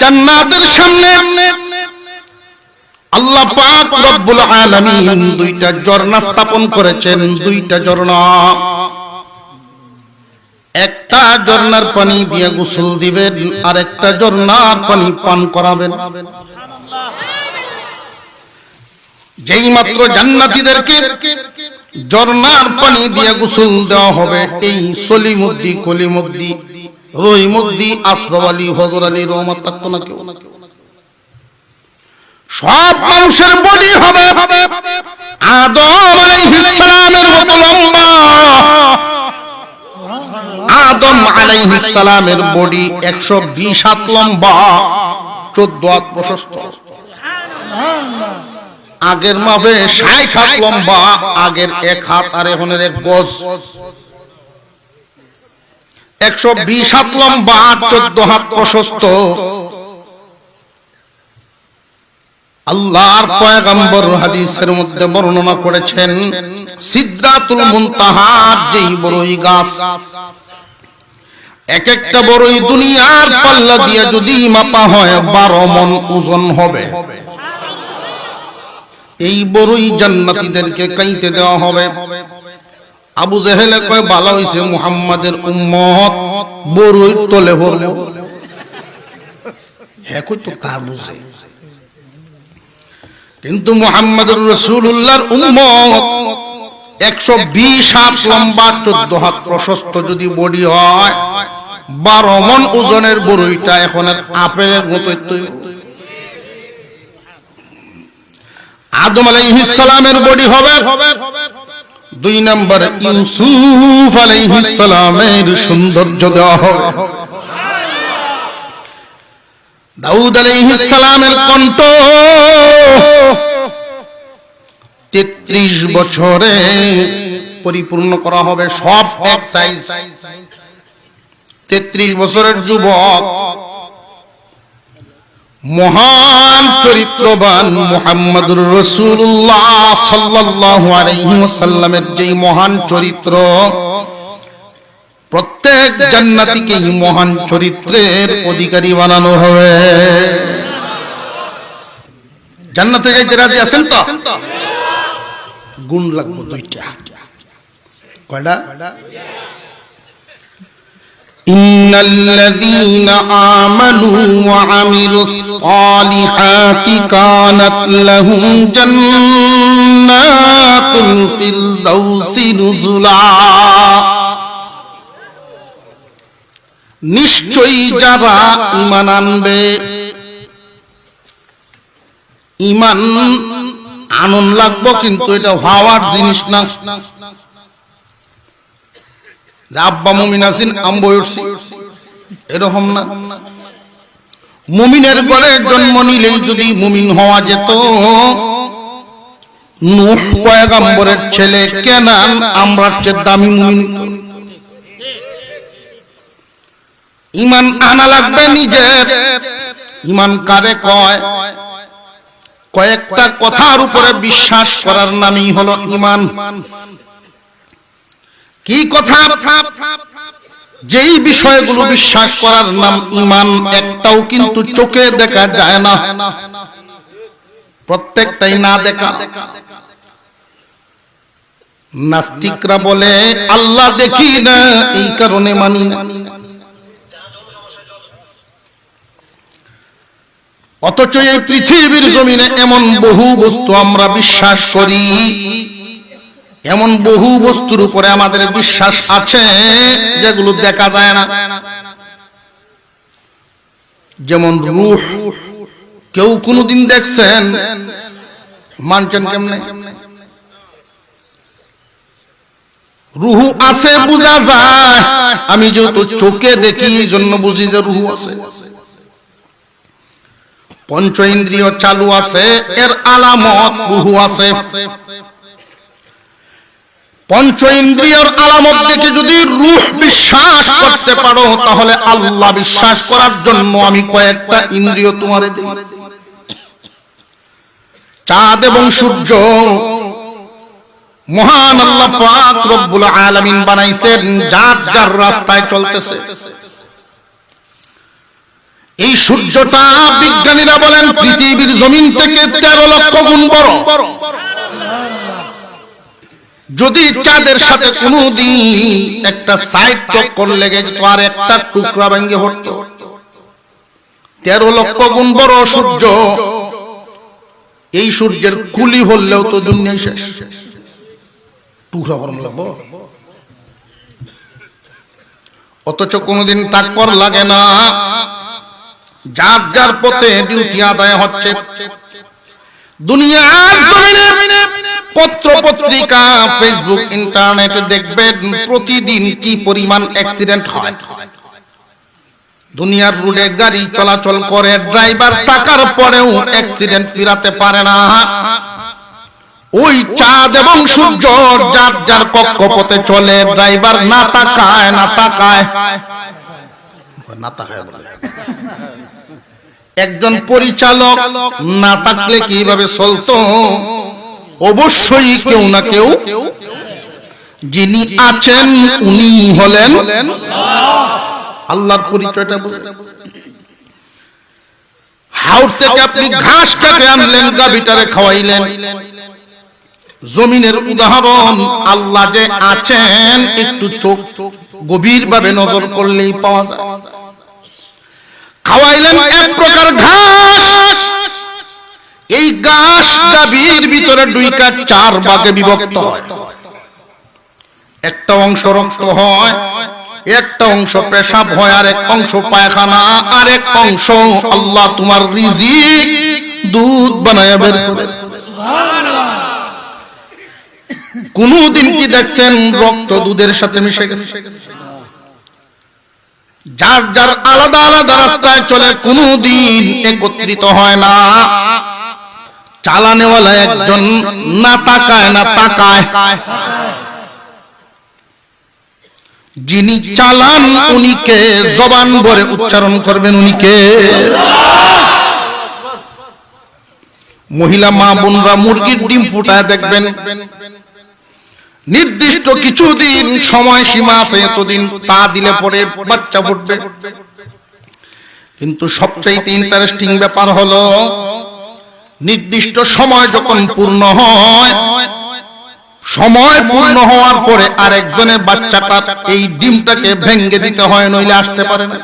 জান্নাতের সামনে আল্লাহ পাক রব্বুল আলামিন দুইটা ঝর্ণা স্থাপন করেছেন, দুইটা ঝর্ণা। একটা ঝর্ণার পানি দিয়ে গোসল দিবেন, আর একটা ঝর্ণার পানি পান করাবেন। যেই মাত্র জান্নাতীদেরকে ঝর্ণার পানি দিয়ে গোসল দেওয়া হবে, এই সলিমুদ্দি, কলিমুদ্দি রহিমুদ্দি আশরাফ আলী হজর আদম আলাইহিস মতো লম্বা। আদম আলাইহিস সালামের বডি 120 হাত লম্বা 14 হাত প্রশস্ত। আগের মাপে 60 হাত লম্বা, আগের এক হাত আর এক গজ। 120 হাত লম্বা 14 হাত প্রশস্ত। আল্লাহর পয়গম্বর হাদিসের মধ্যে বর্ণনা করেছেন যেই বড়ই গাছ। এক একটা বড়ই দুনিয়ার পাল্লা দিয়ে যদি মাপা হয়, বারো মন ওজন হবে। এই বড়ই জান্নাতীদেরকে কাইতে দেওয়া হবে। আবু জেহেলে কয়, বালা হইছে মুহাম্মাদের উম্মত বড়ই তলে হলো। হ্যাঁ কই তো তার বুঝে। কিন্তু মোহাম্মদুর রসুল্লাহর উম্মত একশো বিশ হাত লম্বা, চোদ্দ হাত প্রশস্ত যদি বডি হয়, বারো মন ওজনের বড়ইটা এখন আর আপেলের মতো আদম আলাইহিস সালামের বডি হবে? দুই নম্বর ইউসুফ আলাইহিস সালামের সৌন্দর্য দেওয়া হবে দাউদ আলাইহিস সালামের কণ্ঠ তেত্রিশ বছরে পরিপূর্ণ করা হবে সব এক সাইজ তেত্রিশ বছরের যুবক মহান চরিত্রবান মুহাম্মদুর রসুল্লাহ সাল্লাল্লাহু আলাইহি ওয়াসাল্লামের যেই মহান চরিত্র, প্রত্যেক জান্নাতীকে মহান চরিত্রের অধিকারী বানানো হবে। জান্নাতে যাইতে রাজি আছেন তো? গুণ লাগবে দুইটা। কয়টা? إن الذين آمنوا وعملوا الصالحات كانت لهم جنات الفردوس نزلا নিশ্চয়ই যারা ইমান আনবে ইমান আনন্দ লাগবো কিন্তু এটা হওয়ার জিনিস না আব্বা মুমিন আছেন উঠছি এরকম না। মুমিনের ঘরে জন্ম নিলেই যদি মুমিন হওয়া যেত ছেলে কেনান আমরা চেয়ে দামি মুমিন। ইমান আনা লাগবে নিজের। ইমান কারে কয়? কয়েকটা কথার উপরে বিশ্বাস করার নামই হলো ইমান। কি কথা? যেই বিষয়গুলো বিশ্বাস করার নাম ইমান, একটাও কিন্তু চোখে দেখা যায় না। প্রত্যেকটাই না দেখা। নাস্তিকরা বলে, আল্লাহ দেখি না, এই কারণে মানি না। অথচ এই পৃথিবীর জমিনে এমন বহু বস্তু আমরা বিশ্বাস করি। এমন বহু বস্তুর উপরে আমাদের বিশ্বাস আছে যেগুলো দেখা যায় না। যেমন রুহ, কেউ কোনদিন দেখছেন, মানছেন কেমনে? রুহু আছে, বোঝা যায়। আমি যেহেতু চোখে দেখি এই জন্য বুঝি যে রুহু আছে। পঞ্চ ইন্দ্রিয় চালু আছে, এর আলামত রুহু আছে। পঞ্চ ইন্দ্রিয়র আলামত দেখে যদি রুহ বিশ্বাস করতে পারো, তাহলে আল্লাহ বিশ্বাস করার জন্য আমি কয়েকটা ইন্দ্রিয় তোমারে চাঁদ এবং সূর্য। মহান আল্লাহ পাক রব্বুল আলামিন বানাইছেন, যার যার রাস্তায় চলতেছে। এই সূর্যটা বিজ্ঞানীরা বলেন পৃথিবীর জমিন থেকে তেরো লক্ষ গুণ বড়। যদি চাঁদের সাথে কোনদিন একটা সাইড টক্কর লেগে যেত আর একটা টুকরা ভেঙে হতো তেরো লক্ষ গুণ বড় সূর্য। এই সূর্যের কুলি হলেও তো দুনিয়ায় শেষ। টুকরা লাগবো? অথচ কোনোদিন তাৎপর লাগে না। যার যার পথে ডিউটি আদায় হচ্ছে। পত্র পত্রিকা ফেসবুক ইন্টারনেটে দেখবেন প্রতিদিন কি পরিমাণ অ্যাক্সিডেন্ট হয়। দুনিয়ার রোডে গাড়ি চলাচল করে ড্রাইভার টাকার পরেও অ্যাক্সিডেন্ট ফিরাতে পারে না। ওই চাঁদ এবং সূর্য যার যার কক্ষপথে চলে ড্রাইভার না তাকায় না তাকায়। না তাকায়। একজন পরিচালক না থাকলে কীভাবে চলতো? অবশ্যই কেউ না কেউ যিনি আছেন, উনি হলেন আল্লাহর পরিচয়টা বুঝলেন। হাওড় থেকে আপনি ঘাস কেটে আনলেন গাবিটারে খাওয়াইলেন। জমিনের উদাহরণ, আল্লাহ যে আছেন, একটু চোখ গভীর ভাবে নজর করলেই পাওয়া যায়। খাওয়াইলেন এক প্রকার ঘাস। এই ঘাস ভিতরে চার ভাগে বিভক্ত একটা অংশ রক্ত হয়, একটা অংশ পেশাব হয় আর এক অংশ পায়খানা আর এক অংশ আল্লাহ তোমার রিজিক দুধ বানায় বের করে। কোনদিন কি দেখছেন রক্ত দুধের সাথে মিশে গেছে? যার যার আলাদা আলাদা রাস্তায় চলে কোনদিন একত্রিত হয় না। চালানেওয়ালা একজন না তাকায় না তাকায়। যিনি চালান, উনিকে জবান ভরে উচ্চারণ করবেন উনিকে। মহিলা মা বোনরা মুরগির ডিম ফুটায় দেখবেন। নির্দিষ্ট কিছুদিন সময় সীমা আছে, এতদিন তা দিলে পরে বাচ্চা ফুটবে। কিন্তু সবচাইতে ইন্টারেস্টিং ব্যাপার হলো, নির্দিষ্ট সময় যখন পূর্ণ হয়, সময় পূর্ণ হওয়ার পরে আরেকজনের বাচ্চাটা এই ডিমটাকে ভেঙ্গে দিতে হয়, নইলে আসতে পারে না।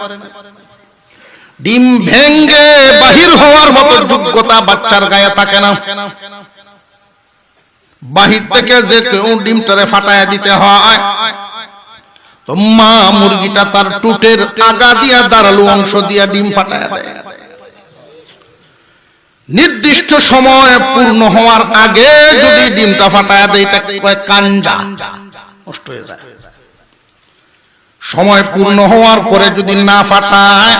ডিম ভেঙ্গে বাহির হওয়ার মতো যোগ্যতা বাচ্চার গায়ে থাকে না। বাহির থেকে যে কেউ ডিমটারে ফাটায় দিতে হয়, তো মা মুরগিটা তার টুটের আগা দিয়া দাঁড়াল, অংশ দিয়া ডিম ফাটায় দেয়। নির্দিষ্ট সময় পূর্ণ হওয়ার আগে যদি ডিমটা ফাটায় দেয়, এটা কাঞ্জা, নষ্ট হয়ে যায়। সময় পূর্ণ হওয়ার পরে যদি না ফাটায়,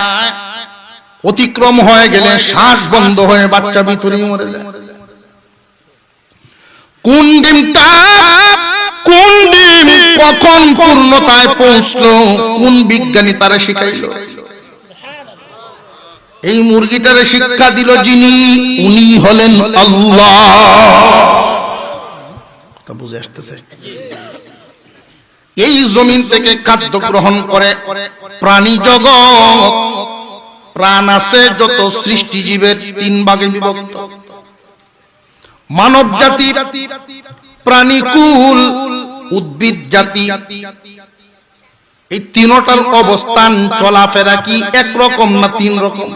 অতিক্রম হয়ে গেলে শ্বাস বন্ধ হয়ে বাচ্চা ভিতরে মরে যায়। কোন দিনটা কোন দিন কখন পূর্ণতায় পৌঁছলো? কোন বিজ্ঞানী তারা শিখাইল? এই মুরগিটারে শিক্ষা দিল যিনি, উনি হলেন আল্লাহ। বুঝে আসতেছে। এই জমিন থেকে খাদ্য গ্রহণ করে প্রাণী জগৎ। প্রাণ আছে যত সৃষ্টিজীবের তিন ভাগে বিভক্ত। মানব জাতি প্রাণীকুল উদ্ভিদ জাতি। এই তিনটার অবস্থান, চলাফেরা কি একরকম না তিন রকম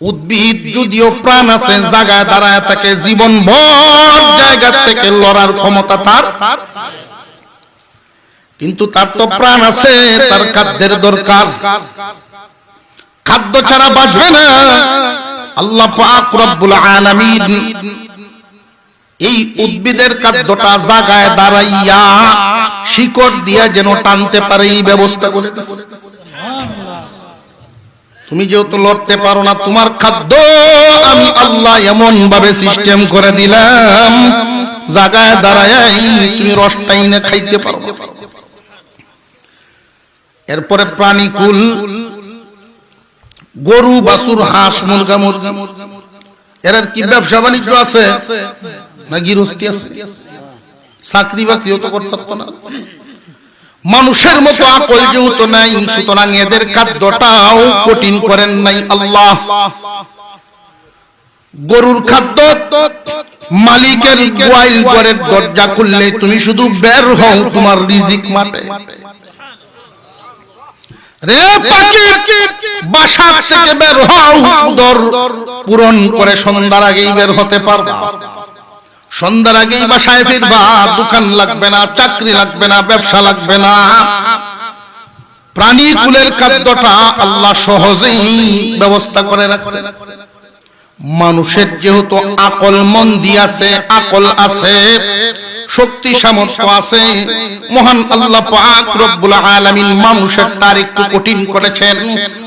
উদ্ভিদ যদিও প্রাণ আছে জায়গায় দাঁড়ায় থাকে জীবন ভর জায়গা থেকে লড়ার ক্ষমতা তার। কিন্তু তার তো প্রাণ আছে, তার খাদ্যের দরকার। খাদ্য ছাড়া বাঁচবে না। আল্লাহ পাক রব্বুল আলামিন এই উদ্ভিদের খাদ্যটা জাগায় দাঁড়াইয়া শিকড় দিয়া যেন টানতে পারে এই ব্যবস্থা করে তুমি যেহেতু লড়তে পারো না, তোমার খাদ্য আমি আল্লাহ এমন ভাবে সিস্টেম করে দিলাম, জাগায় দাঁড়ায় তুমি রসটাই না খাইতে পারো। এরপরে প্রাণীকুল গরু বাসুর হাঁস, মুরগা মুরগা। এর কি ব্যবসা বাণিজ্য আছে? না গৃহস্থী আছে? চাকরি বাকরিও তো করতে পারতো না। মানুষের মতো আকল যেহেতু নাই, সুতরাং এদের খাদ্যটাও কঠিন করেন নাই আল্লাহ। গরুর খাদ্য মালিকের গোয়াইল ঘরের দরজা খুললে তুমি শুধু বের হও, তোমার রিজিক মাঠে। রে পাখি, বাসা থেকে বের হও পূরণ করে সন্ধ্যার আগেই বের হতে পারবা। সন্ধ্যার আগেই বাসায় ফিরবা, দোকান লাগবে না, চাকরি লাগবে না, ব্যবসা লাগবে না। প্রাণী কুলের খাদ্যটা আল্লাহ সহজেই ব্যবস্থা করে রাখছে। মানুষের যেহেতু আকল মন আছে, আকল আছে শক্তি, সামর্থ্য আছে। মহান আল্লাহ পাক রব্বুল আলামিন মানুষের তার একটু কঠিন করেছেন।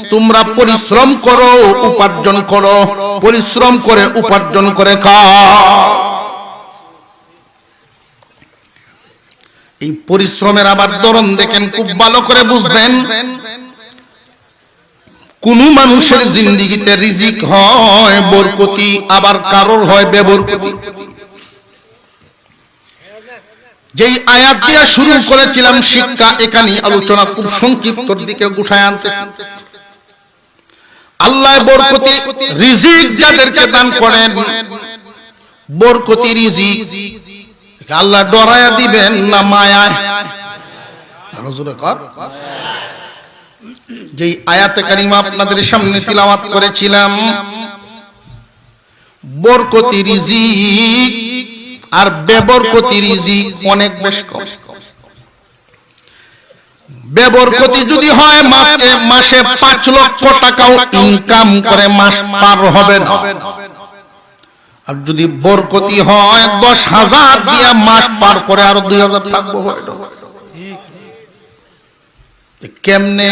তোমরা পরিশ্রম করো, উপার্জন করো। পরিশ্রম করে, উপার্জন করে খাও। এই পরিশ্রমের আবার ধরন দেখেন, খুব ভালো করে বুঝবেন। কোন মানুষের জিন্দিগিতে রিজিক হয়, বরকতি আবার কারোর হয়, বেবরকতি। যেই আয়াত দিয়ে শুরু করেছিলাম শিক্ষা এখানে আলোচনা খুব সংক্ষিপ্তর দিকে গুছায় আনতেছে। আল্লাহ বরকতি রিজিক যাদেরকে দান করেন বরকতি রিজিক। আল্লাহ ডরায়া দিবেন না মায়ায়। কর। যেই আয়াতে কারিমা আপনাদের সামনে তিলাওয়াত করেছিলাম বরকতি রিজিক আর বেবরকতি রিজিক অনেক বেশ কম। বেবরকতি যদি হয়, মাসে মাসে পাঁচ লক্ষ টাকাও ইনকাম করে মাস পার হবে না। আর যদি বরকতি হয়, দশ হাজার দিয়া মাস পার করে আরও দুই হাজার থাকব কেমনে?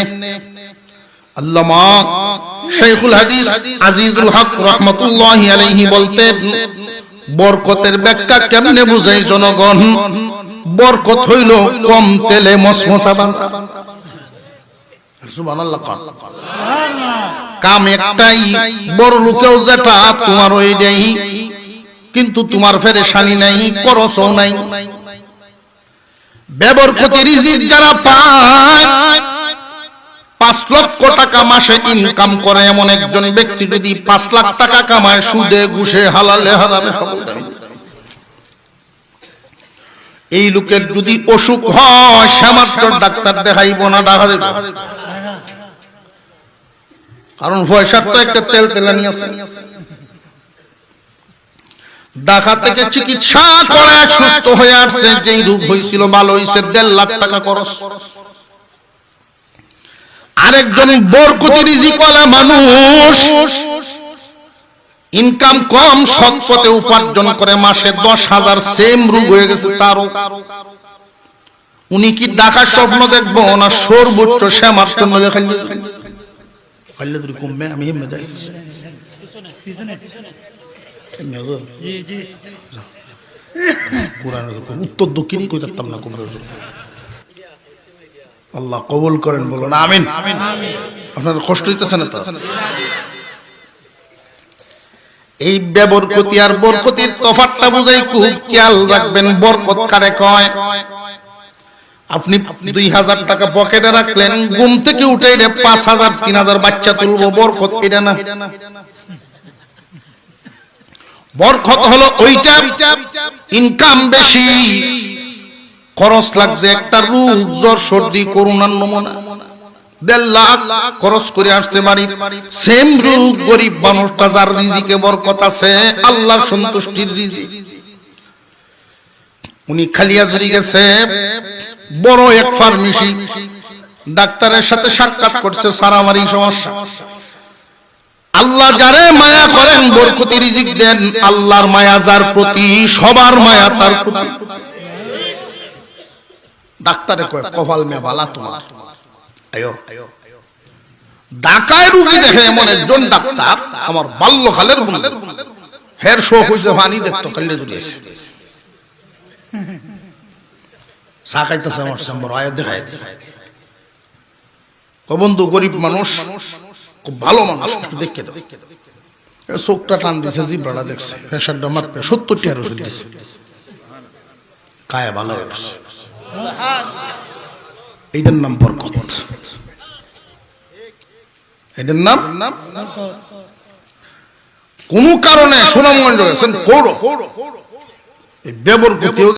আল্লামা শেখুল হাদিস আজিজুল হক রহমতুল্লাহ আলাইহি বলতেন বরকতের ব্যাখ্যা কেমনে বুঝাই জনগণ? বরকত হইল কম তেলে মসমসা সুবহানাল্লাহ কাম একটাই, বড় লোকেও যেটা তোমার ওই নেই কিন্তু তোমার ফেরেশানি নাই, করসও নাই। ব্যবরকতি রিজিক যারা পায় পাঁচ লক্ষ টাকা মাসে ইনকাম করে এমন একজন ব্যক্তি যদি পাঁচ লাখ টাকা কামায়, সুদে, ঘুষে, হালালে দাবি এই লোকের যদি অসুখ হয় ডাক্তার দেখাইব না দেবে। কারণ পয়সার তো একটা তেল তেলানি আছে। ঢাকা থেকে চিকিৎসা করে সুস্থ হয়ে আসছে, যেই রোগ হয়েছিল, ভালো হয়েছে, দেড় লাখ টাকা খরচ। আরেকজন বরকতি রিজিকওয়ালা মানুষ। ইনকাম কম সৎ পথে উপার্জন করে মাসে দশ হাজার সেম রোগ হয়ে গেছে তারও। উনি কি ডাকার স্বপ্ন দেখব না সর্বোচ্চ শ্যামার জন্য খাইলে? তুই কমবে আমি হেমে যাই উত্তর দক্ষিণই কই থাকতাম না কুমড়ের আল্লাহ কবুল করেন বলুন আমিন। আপনার কষ্ট হইতেছে না তো? এই বেবরকতি আর বরকতির তফাতটা বুঝাই খুব খেয়াল রাখবেন বরকত কারে কয়? আপনি দুই হাজার টাকা পকেটে রাখলেন ঘুম থেকে উঠে রে পাঁচ হাজার তিন হাজার বাচ্চা তুলবো বরকত এটা না? বরকত হলো ওইটা ইনকাম বেশি খরচ লাগছে একটা রোগ জ্বর, সর্দি করোনার নমুনা। দেড় লাখ খরচ করে আসছে বাড়ি। সেম গরিব মানুষটা যার রিজিকে বরকত আছে, আল্লাহর সন্তুষ্টির উনি গেছে, বড় এক ফার্মেসি। ডাক্তারের সাথে সাক্ষাৎ করছে সারামারি সমস্যা। আল্লাহ যারে মায়া করেন, বরকতি রিজিক দেন, আল্লাহর মায়া যার প্রতি, সবার মায়া তার প্রতি। ডাক্তারে কয় কপাল মে বালা তোমার। আয়ো ঢাকায় রুগী দেখে এমন একজন ডাক্তার আমার বাল্যকালের বন্ধু। হের শোক হয়েছে পানি দেখতো যদি এসে চা খাইতেছে আমার সম্বর আয় দেখায় বন্ধু গরিব মানুষ খুব ভালো মানুষ একটু দেখে দাও। চোখটা টান দিছে জিব্রাটা দেখছে। প্রেশারটা মাত্র সত্তরটি আর ওষুধ দিছে। কায়া ভালো এইটার নাম বরকত। এটার নাম? নাম কোন কারণে সুনামগঞ্জ গেছেন কৌড় এই বেবরকতিও